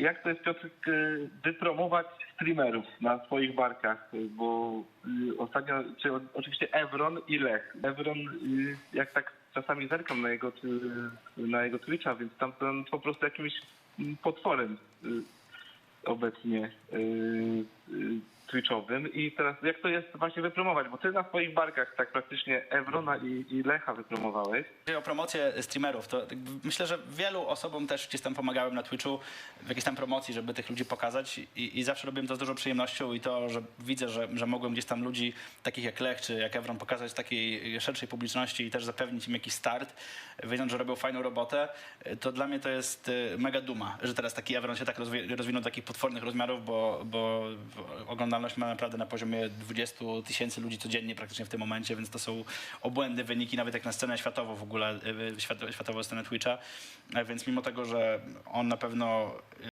jak to jest Piotrek y, wypromować streamerów na swoich barkach, bo y, ostatnio, oczywiście Evron i Lech. Evron, y, jak tak czasami zerkam na jego, na jego Twitcha, więc tam ten po prostu jakimś potworem obecnie y, y, Twitchowym. I teraz jak to jest właśnie wypromować, bo ty na swoich barkach tak praktycznie Evrona i, i Lecha wypromowałeś. Jeżeli o promocję streamerów, to myślę, że wielu osobom też gdzieś tam pomagałem na Twitchu w jakiejś tam promocji, żeby tych ludzi pokazać. I, i zawsze robiłem to z dużą przyjemnością i to, że widzę, że, że mogłem gdzieś tam ludzi takich jak Lech czy jak Evron pokazać takiej szerszej publiczności i też zapewnić im jakiś start, wiedząc, że robią fajną robotę, to dla mnie to jest y, mega duma, że teraz taki Evron się tak rozwi- rozwinął do takich potwornych rozmiarów, bo, bo oglądalność ma naprawdę na poziomie 20 tysięcy ludzi codziennie praktycznie w tym momencie, więc to są obłędne wyniki, nawet jak na scenę światową w ogóle, świat, światową scenę Twitcha. E, Więc mimo tego, że on na pewno